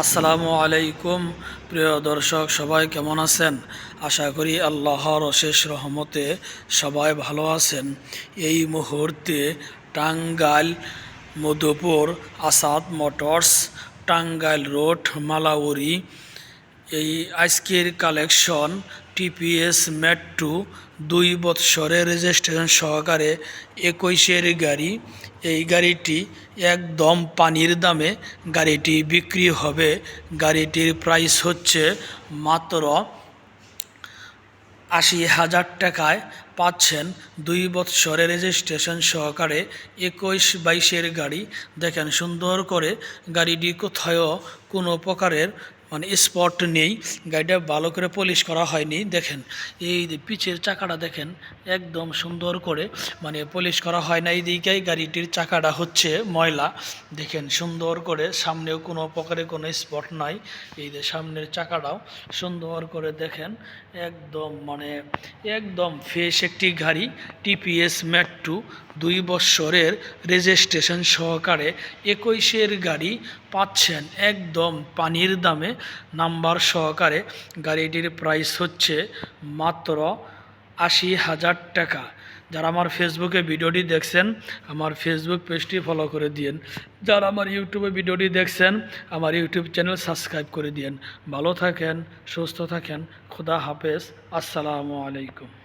আসসালামু আলাইকুম, প্রিয় দর্শক, সবাই কেমন আছেন? আশা করি আল্লাহর অশেষ রহমতে সবাই ভালো আছেন। এই মুহূর্তে টাঙ্গাইল, মধুপুর, আসাদ মোটরস, টাঙ্গাইল রোড, মালাউরি, এই আজকের কালেকশন টিপিএস মেট্রো দুই বৎসরে রেজিস্ট্রেশন সহকারে একুশের গাড়ি। এই গাড়িটি একদম পানির দামে গাড়িটি বিক্রি হবে। গাড়িটির প্রাইস হচ্ছে মাত্র আশি হাজার টাকায় পাচ্ছেন দুই বৎসরের রেজিস্ট্রেশন সহকারে একুশ বাইশের গাড়ি। দেখেন সুন্দর করে গাড়িটি কোথায়ও কোনো প্রকারের মানে স্পট নেই। গাড়িটা ভালো করে পলিশ করা হয়নি। দেখেন এই যে পিছের চাকাটা দেখেন একদম সুন্দর করে মানে পলিশ করা হয় না। এই দিকেই গাড়িটির চাকাটা হচ্ছে ময়লা। দেখেন সুন্দর করে সামনেও কোনো প্রকারে কোনো স্পট নাই। এই যে সামনের চাকাটাও সুন্দর করে দেখেন একদম মানে একদম ফ্রেশ একটি গাড়ি টিপিএস মেট্রো দুই বৎসরের রেজিস্ট্রেশন সহকারে একুশের গাড়ি পাচ্ছেন একদম পানির দামে। নাম্বার সহকারে গাড়িটির প্রাইস হচ্ছে মাত্র আশি হাজার টাকা। যারা আমার ফেসবুকে ভিডিওটি দেখছেন, আমার ফেসবুক পেজটি ফলো করে দিন যারা আমার ইউটিউবে ভিডিওটি দেখছেন, আমার ইউটিউব চ্যানেল সাবস্ক্রাইব করে দিন ভালো থাকেন, সুস্থ থাকেন, খুদা হাফেজ। আসসালামু আলাইকুম।